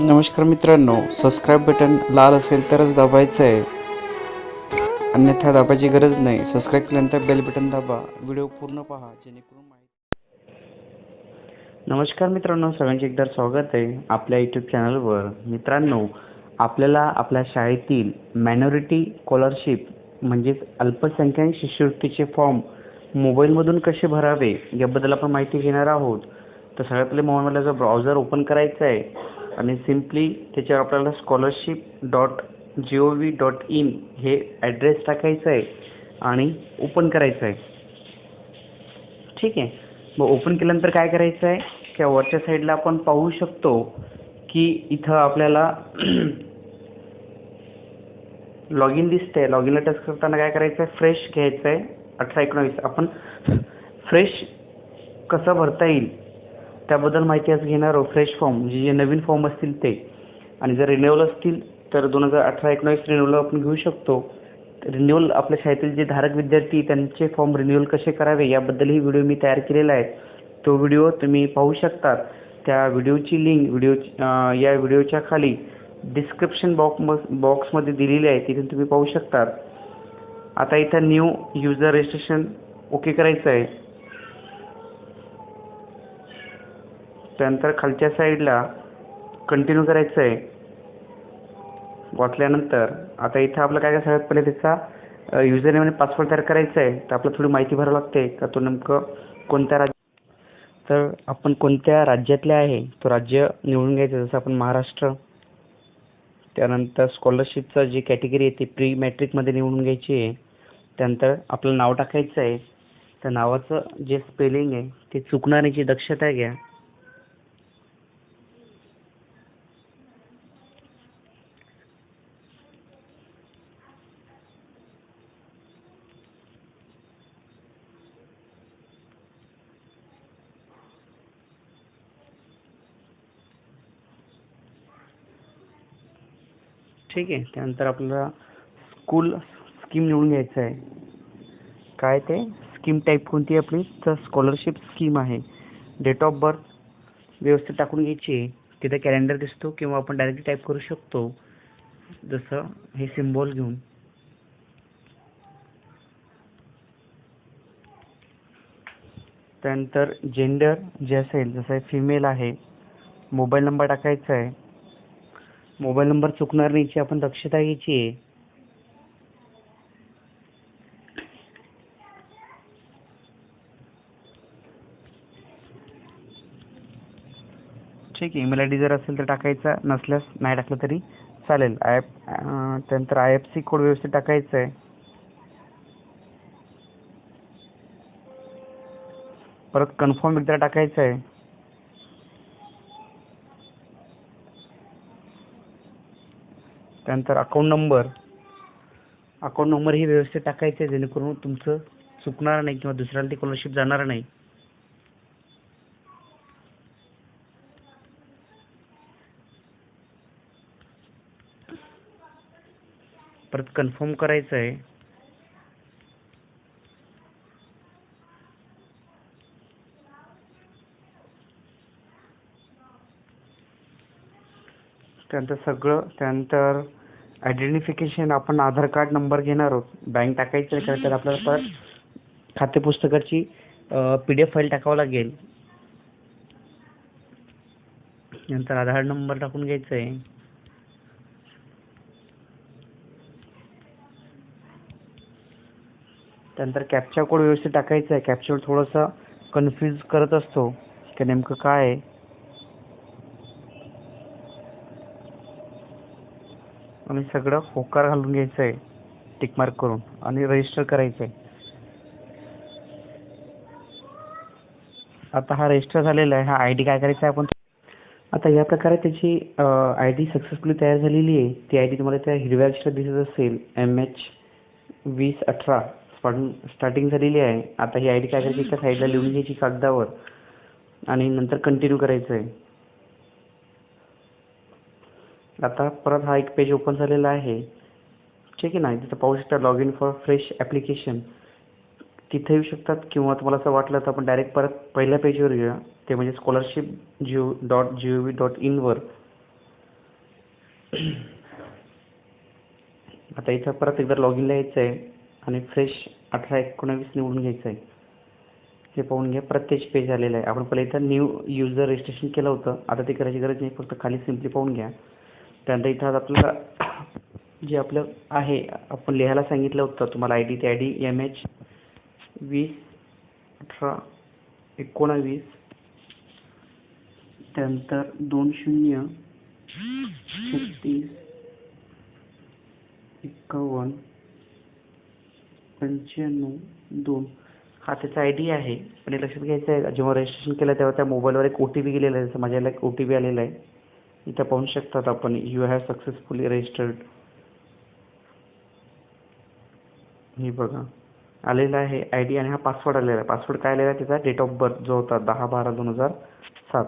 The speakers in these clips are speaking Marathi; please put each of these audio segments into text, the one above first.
नमस्कार मित्रांनो सबस्क्राईब बटन लाल असेल तरच दाबायचं आहे अन्यथा दाबायची गरज नाही. सबस्क्राईब केल्यानंतर बेल बटन दाबा. व्हिडिओ पूर्ण पहा जेणेकरून माहिती नमस्कार मित्रांनो सगळ्यांचे एकदा स्वागत आहे आपल्या यूट्यूब चॅनलवर मित्रांनो आपल्याला आपल्या शाळेतील मायनॉरिटी स्कॉलरशिप म्हणजेच अल्पसंख्याक शिष्यवृत्तीचे फॉर्म मोबाईलमधून कसे भरावे याबद्दल आपण माहिती घेणार आहोत. तर सगळ्यात पहिले मोबाईलमधला जो ब्राउझर ओपन करायचा आहे आणि सिम्पली त्याच्यावर आपल्याला scholarship dot G O V dot in हे ॲड्रेस टाकायचं आहे आणि ओपन करायचं आहे. ठीक आहे? मग ओपन केल्यानंतर काय करायचं आहे? त्या वरच्या साईडला आपण पाहू शकतो की इथं आपल्याला लॉग इन दिसतंय. लॉग इनला टच करताना काय करायचं आहे? फ्रेश घ्यायचं आहे. अठरा एकोणावीस. आपण फ्रेश कसं भरता येईल? त्याबद्दल माहिती आज घेणार आहोत. फ्रेश फॉर्म म्हणजे जे नवीन फॉर्म असतील ते. आणि जर रिन्युअल असतील तर दोन हजार अठरा एकोणावीस रिन्युअल आपण घेऊ शकतो. रिन्युअल आपल्या शाळेतील जे धारक विद्यार्थी त्यांचे फॉर्म रिन्युअल कसे करावे याबद्दलही व्हिडिओ मी तयार केलेला आहे. तो व्हिडिओ तुम्ही पाहू शकता त्या व्हिडिओची लिंक व्हिडिओ या व्हिडिओच्या खाली डिस्क्रिप्शन बॉक्स बॉक्समध्ये दिलेली आहे. तिथे तुम्ही पाहू शकता आता इथं न्यू युजर रजिस्ट्रेशन ओके करायचं आहे. त्यानंतर खालच्या साईडला कंटिन्यू करायचं आहे वाचल्यानंतर आता इथं आपलं काय काय सगळ्यात पहिले त्याचा युजर नेम आणि पासवर्ड तयार करायचा आहे तर आपल्याला थोडी माहिती भरावी लागते का तो नेमकं कोणत्या राज्य तर आपण कोणत्या राज्यातले आहे तो राज्य निवडून घ्यायचं जसं आपण महाराष्ट्र. त्यानंतर स्कॉलरशिपचं जी कॅटेगरी आहे ती प्री मॅट्रिकमध्ये निवडून घ्यायची आहे. त्यानंतर आपलं नाव टाकायचं आहे त्या नावाचं जे स्पेलिंग आहे ते चुकणाऱ्याची दक्षता घ्या. ठीक आहे. त्यानंतर आपल्याला स्कूल स्कीम निवडून घ्यायचं आहे. काय ते? स्कीम टाईप कोणती आहे आपली? तर स्कॉलरशिप स्कीम आहे. डेट ऑफ बर्थ व्यवस्थित टाकून घ्यायची आहे. तिथे कॅलेंडर दिसतो किंवा आपण डायरेक्ट टाईप करू शकतो. जसं हे सिम्बॉल घेऊन. त्यानंतर जेंडर जे असेल जसं फिमेल आहे मोबाईल नंबर टाकायचा आहे. मोबाईल नंबर चुकणार नाही याची आपण दक्षता घ्यायची आहे. ठीक आहे ईमेल आय डी जर असेल तर टाकायचा नसल्यास नाही टाकलं तरी चालेल. आय एफ त्यानंतर आय एफ सी कोड व्यवस्थित टाकायचा आहे. परत कन्फर्म एकदा टाकायचं आहे. त्यानंतर अकाउंट नंबर अकाउंट नंबर ही व्यवस्थित टाकायचं आहे जेणेकरून तुमचं चुकणार नाही किंवा दुसऱ्याला ती स्कॉलरशिप जाणार नाही. परत कन्फर्म करायचं आहे त्यानंतर सगळं त्यानंतर आयडेंटिफिकेशन आपण आधार कार्ड नंबर घेणार आहोत. बँक टाकायचं आहे तर आपल्याला परत खाते पुस्तकाची पी डी एफ फाईल टाकावं लागेल. नंतर आधार नंबर टाकून घ्यायचा आहे. त्यानंतर कॅप्चा कोड व्यवस्थित टाकायचा आहे. कॅप्चा थोडंसं कन्फ्यूज करत असतो की नेमकं काय आहे. आणि सगळं होकार घालून घ्यायचं आहे टिक मार्क करून आणि रजिस्टर करायचं आहे आता हा रजिस्टर झालेला आहे. हा आय डी काय करायचा आहे आपण? आता या प्रकारे त्याची आय डी सक्सेसफुली तयार झालेली आहे. ती आय डी तुम्हाला त्या हिरव्या अक्षरात दिसत असेल. एम एच वीस अठरा स्टार्टिंग झालेली आहे. आता ही आय डी काय करायची? त्या साईडला लिहून घ्यायची कागदावर. आणि नंतर कंटिन्यू करायचं आहे आता परत हा एक पेज ओपन झालेला आहे. ठीक आहे ना? तिथं पाहू शकता log in for fresh application तिथे येऊ शकतात किंवा तुम्हाला असं वाटलं तर आपण डायरेक्ट परत पहिल्या पेजवर येऊया. ते म्हणजे scholarship geo dot G O V dot इनवर आता इथं परत एकदा लॉग इनला यायचं आहे आणि फ्रेश अठरा एकोणावीस निवडून घ्यायचं आहे हे पाहून घ्या. प्रत्येक पेज आलेलं आहे. आपण पहिले इथं न्यू युजर रजिस्ट्रेशन केलं होतं. आता ते करायची गरज नाही. फक्त खाली सिम्पली पाहून घ्या. त्यानंतर इथं आज आपल्याला जे आपलं आहे आपण लिहायला सांगितलं होतं तुम्हाला आय डी ते आय डी एम एच वीस अठरा एकोणावीस त्यानंतर दोन शून्य छत्तीस एकावन्न पंच्याण्णव दोन. हा त्याचा आय डी आहे पण हे लक्षात घ्यायचं आहे जेव्हा रजिस्ट्रेशन केलं तेव्हा त्या मोबाईलवर एक ओ टी पी गेलेला आहे जसं माझ्या एक ओ टी पी आलेला आहे. इथं पाहू शकतात आपण यू हॅव सक्सेसफुली रजिस्टर्ड हे बघा. आलेला आहे आय डी आणि हा पासवर्ड आलेला आहे. पासवर्ड काय आलेला आहे? त्याचा डेट ऑफ बर्थ जो होता दहा बारा दोन हजार सात.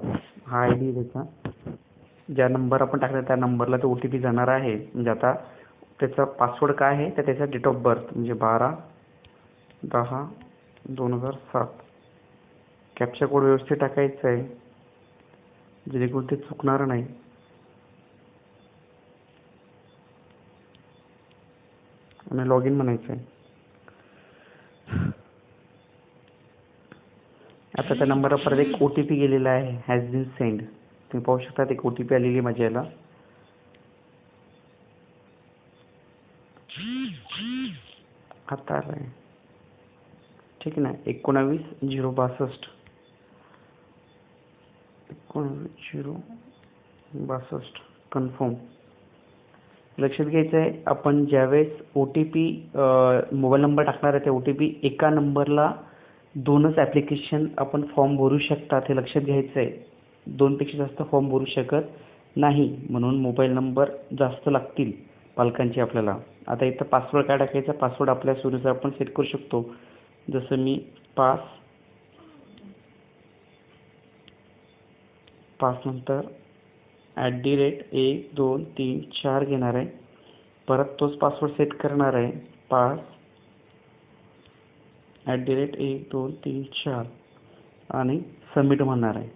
हा आय डी त्याचा. ज्या नंबर आपण टाकला त्या नंबरला तो ओ टी पी जाणार आहे. म्हणजे आता त्याचा पासवर्ड काय आहे? तर त्याचा डेट ऑफ बर्थ म्हणजे बारा दहा दोन हजार सात. कॅप्चा कोड व्यवस्थित टाकायचा आहे. जेणेकरून ते चुकणार नाही. आणि लॉग इन म्हणायचं आहे आता त्या नंबरवर परत एक ओ टी पी गेलेला आहे हॅज बीन सेंड तुम्ही पाहू शकता एक ओ टी पी आलेली आहे माझ्या याला आता आला आहे ठीक आहे ना एकोणावीस झिरो बासष्ट. एकोणावीस झिरो बासष्ट कन्फर्म लक्षात घ्यायचं आहे आपण ज्यावेळेस O T P mobile number टाकणार आहे त्या ओ टी पी एका नंबरला दोनच ॲप्लिकेशन आपण फॉर्म भरू शकतात हे लक्षात घ्यायचं आहे दोनपेक्षा जास्त फॉर्म भरू शकत नाही म्हणून मोबाईल नंबर जास्त लागतील पालकांचे आपल्याला. आता इथं पासवर्ड काय टाकायचा? पासवर्ड आपल्या सुरूचा आपण सेट करू शकतो. जसं मी पास पास नंतर ॲट दी रेट एक दोन तीन चार घेणार आहे. परत तोच पासवर्ड सेट करणार आहे. पास ॲट दी रेट एक दोन तीन चार. आणि सबमिट म्हणणार आहे.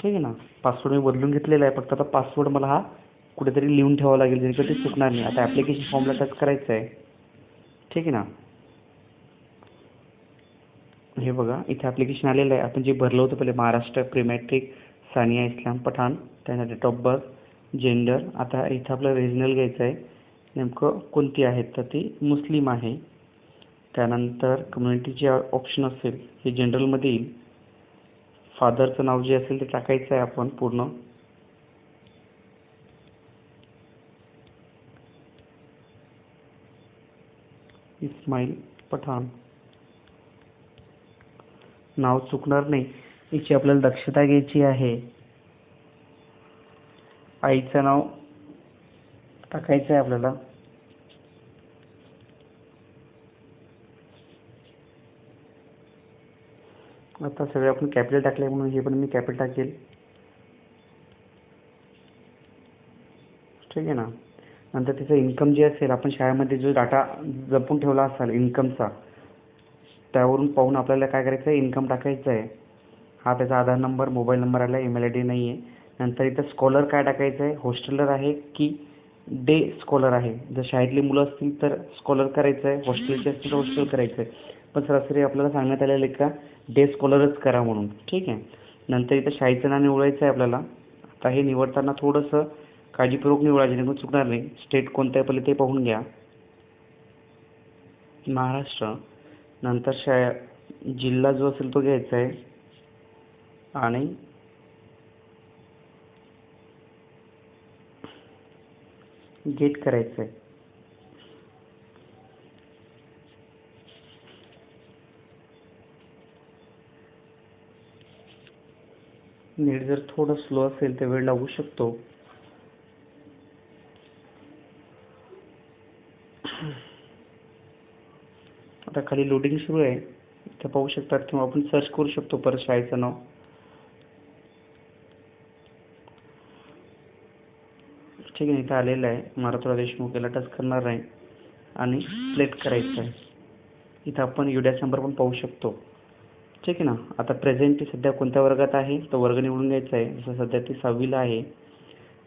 ठीक आहे ना? पासवर्ड मी बदलून घेतलेला आहे. फक्त आता पासवर्ड मला हा कुठेतरी लिहून ठेवावा लागेल जेणेकरून ते चुकणार नाही. आता ॲप्लिकेशन फॉर्मला टच करायचं आहे ठीक आहे ना? हे बघा इथे ॲप्लिकेशन आलेलं आहे. आपण जे भरलं होतं पहिले महाराष्ट्र प्रिमॅट्रिक सानिया इस्लाम पठाण त्यांचा डेट ऑफ बर्थ जेंडर आता इथं आपलं रिजनल घ्यायचं आहे. नेमकं कोणती आहेत? तर ती मुस्लिम आहे. त्यानंतर कम्युनिटीचे ऑप्शन असेल हे जनरलमध्ये येईल. फादरचं नाव जे असेल ते टाकायचं आहे आपण पूर्ण. इस्माईल पठाण. नाव चुकणार नाही. याची आपल्याला दक्षता घ्यायची आहे. आईचं नाव टाकायचं आहे आपल्याला. आता सगळे आपण कॅपिटल टाकले म्हणून हे पण मी कॅपिटल टाकेल. ठीक आहे ना? नंतर त्याचं इन्कम जे असेल आपण शाळेमध्ये जो डाटा जपून ठेवला असाल इन्कमचा त्यावरून पाहून आपल्याला काय करायचं आहे इन्कम टाकायचं आहे हा त्याचा आधार नंबर मोबाईल नंबर आला ईमेल आय डी नाही आहे नंतर इथं स्कॉलर काय टाकायचं आहे हॉस्टेलर आहे की डे स्कॉलर आहे? जर शाळेतली मुलं असतील तर स्कॉलर करायचं आहे हॉस्टेलचे असतील तर हॉस्टेल करायचं आहे पण सरासरी आपल्याला सांगण्यात आलेलं आहे का? डे स्कॉलरच करा म्हणून. ठीक आहे? नंतर इथं शाळेचं नाव निवडायचं आहे आपल्याला. आता हे निवडताना थोडंसं काळजीपूर्वक निवडा जेणेकरून चुकणार नाही. स्टेट कोणतं आहे पहिले ते पाहून घ्या. महाराष्ट्र. नंतर शा जिल्हा जो असेल तो घ्यायचा आहे आणि गेट करायचं आहे नेट जर थोडं स्लो असेल तर वेळ लागू शकतो. आता खाली लोडिंग सुरू आहे. इथं पाहू शकतात किंवा आपण सर्च करू शकतो परत शाळेचं नाव. ठीक आहे इथं आलेलं आहे. मारुतराव देशमुख याला टच करणार आहे आणि प्लेट करायचं आहे. इथं आपण युडॅस नंबर पण पाहू शकतो. ठीक आहे ना? आता प्रेझेंट ती सध्या कोणत्या वर्गात आहे? तो वर्ग निवडून घ्यायचा आहे. जसं सध्या ती सहावीला आहे.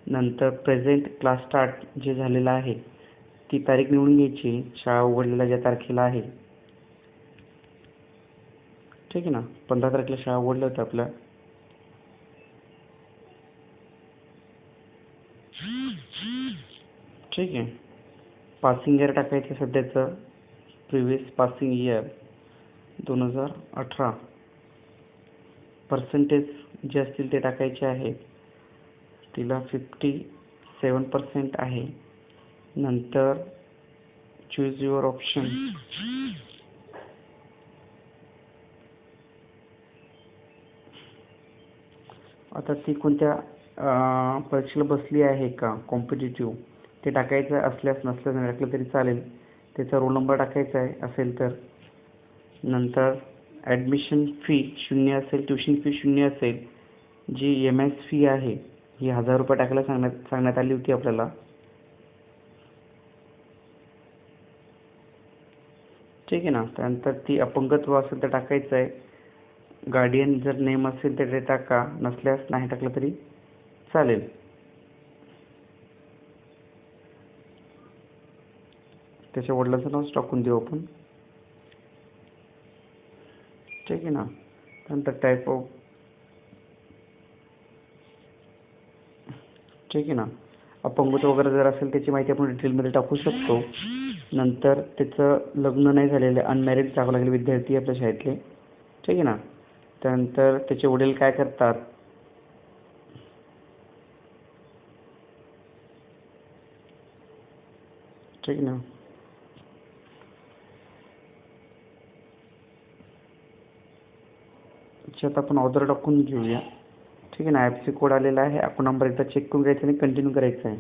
नंतर प्रेझेंट क्लास स्टार्ट जे झालेलं आहे ती तारीख निवडून घ्यायची. शाळा उघडलेल्या ज्या तारखेला आहे. ठीक आहे ना? पंधरा तारखेला शाळा उघडल्या होत्या आपल्या. ठीक आहे. पासिंग इयर टाकायचं सध्याचं. प्रिव्हियस पासिंग इयर दोन हजार अठरा. पर्सेंटेज जे असतील ते टाकायचे आहे. तिला फिफ्टी सेवन पर्सेंट आहे. नंतर चूज युअर ऑप्शन आता ती कोणत्या परीक्षेला बसली आहे का? कॉम्पिटेटिव्ह ते टाकायचं असल्यास नसल्यास नाही टाकलं तरी चालेल. त्याचा रोल नंबर टाकायचा आहे असेल तर. नंतर ॲडमिशन फी शून्य असेल ट्युशन फी शून्य असेल जी एम एस फी आहे ही हजार रुपये टाकायला सांगण्यात सांगण्यात आली होती आपल्याला. ठीक आहे ना? त्यानंतर ती अपंगत्व असेल तर टाकायचं आहे. गार्डियन जर नेम असेल तर ते टाका नसल्यास नाही टाकलं तरी चालेल. त्याच्या वडिलांचं नावच टाकून देऊ आपण. ठीक आहे ना? त्यानंतर टाईप ऑफ ठीक आहे ना? अपंगत्व वगैरे जर असेल त्याची माहिती आपण डिटेलमध्ये टाकू शकतो. नंतर त्याचं लग्न नाही झालेलं अनमॅरिड टाकावं लागेल विद्यार्थी आपल्या शाळेतले. ठीक आहे ना? त्यानंतर त्याचे वडील काय करतात? ठीक आहे ना? याच्यात आपण ऑर्डर टाकून घेऊया. ठीक आहे ना? ॲपचे कोड आलेला आहे. अकाउंट नंबर एकदा चेक करून घ्यायचा आणि कंटिन्यू करायचं आहे.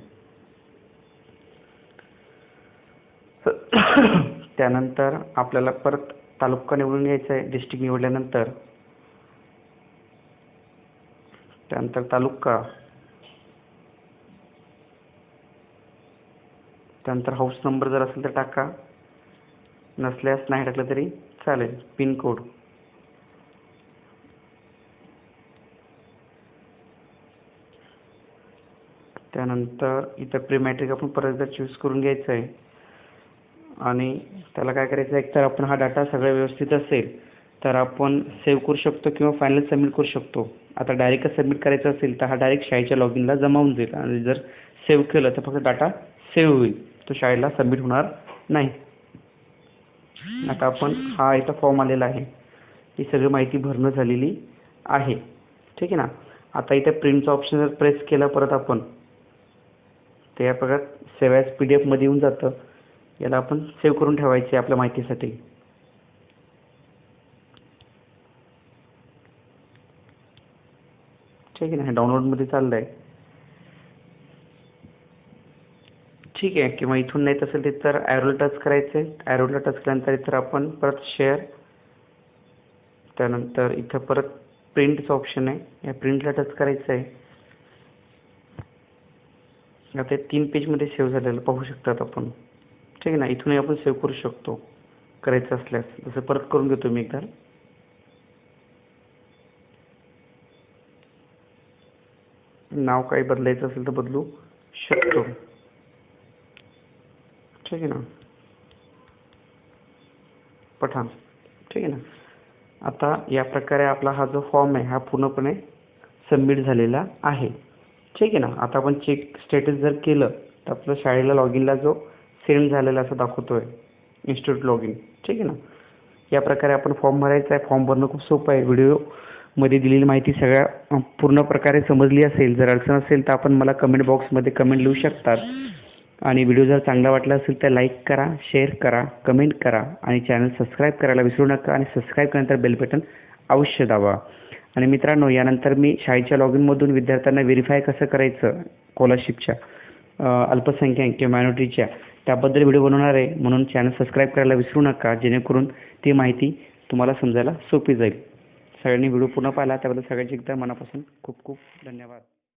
त्यानंतर आपल्याला परत तालुका निवडून घ्यायचा आहे. डिस्ट्रिक्ट निवडल्यानंतर. त्यानंतर तालुका. त्यानंतर हाऊस नंबर जर असेल तर टाका. नसल्यास नाही टाकलं तरी चालेल. पिन कोड त्यानंतर इथं प्रिमॅट्रिक आपण परत एकदा चूज करून घ्यायचं आहे आणि त्याला काय करायचं आहे एकतर आपण हा डाटा सगळं व्यवस्थित असेल तर आपण सेव्ह करू शकतो किंवा फायनल सबमिट करू शकतो. आता डायरेक्ट सबमिट करायचं असेल तर हा डायरेक्ट शाळेच्या लॉग इनला जमा होऊन जाईल. आणि जर सेव्ह केलं तर फक्त डाटा सेव्ह होईल. तो शाळेला सबमिट होणार नाही. आता आपण हा इथं फॉर्म आलेला आहे. ही सगळी माहिती भरणं झालेली आहे. ठीक आहे ना? आता इथे प्रिंटचा ऑप्शन जर प्रेस केला परत आपण ते या प्रकारात सेव्ह ॲज पी डी एफमध्ये येऊन जातं. याला आपण सेव्ह करून ठेवायचे आपल्या माहितीसाठी. ठीक आहे ना डाउनलोडमध्ये चाललं आहे ठीक आहे किंवा इथून नाही असेल ते तर ॲरोला टच करायचं. आहे ॲरोला टच केल्यानंतर इथं आपण परत शेअर त्यानंतर इथं परत प्रिंटचं ऑप्शन आहे. या प्रिंटला टच करायचं आहे. आता तीन पेजमध्ये सेव्ह झालेलं पाहू शकतात आपण. ठीक आहे ना? इथूनही आपण सेव्ह करू शकतो. करायचं असल्यास. जसं परत करून घेतो मी एकदा. नाव काही बदलायचं असेल तर बदलू शकतो. ठीक आहे ना? पठाण. ठीक आहे ना? आता या प्रकारे आपला हा जो फॉर्म आहे हा पूर्णपणे सबमिट झालेला आहे. ठीक आहे ना? आता आपण चेक स्टेटस जर केलं तर आपलं शाळेला लॉग इनला जो सेंड झालेला असं दाखवतोय इन्स्टिट्यूट लॉग इन ठीक आहे ना? या प्रकारे आपण फॉर्म भरायचा आहे. फॉर्म भरणं खूप सोपं आहे. व्हिडिओमध्ये दिलेली माहिती सगळ्या पूर्ण प्रकारे समजली असेल जर अडचण असेल तर आपण मला कमेंट बॉक्समध्ये कमेंट लिहू शकतात. आणि व्हिडिओ जर चांगला वाटला असेल तर लाईक करा शेअर करा कमेंट करा. आणि चॅनल सबस्क्राईब करायला विसरू नका. आणि सबस्क्राईब केल्यानंतर बेल बटन अवश्य दाबा. आणि मित्रांनो यानंतर मी शाळेच्या लॉग इनमधून विद्यार्थ्यांना व्हेरीफाय कसं करायचं? स्कॉलरशिपच्या अल्पसंख्याक किंवा मायनॉरिटीच्या त्याबद्दल व्हिडिओ बनवणार आहे. म्हणून चॅनल सबस्क्राईब करायला विसरू नका जेणेकरून ती माहिती तुम्हाला समजायला सोपी जाईल. सगळ्यांनी व्हिडिओ पूर्ण पाहिला त्याबद्दल सगळ्यांचे एकदा मनापासून खूप खूप धन्यवाद.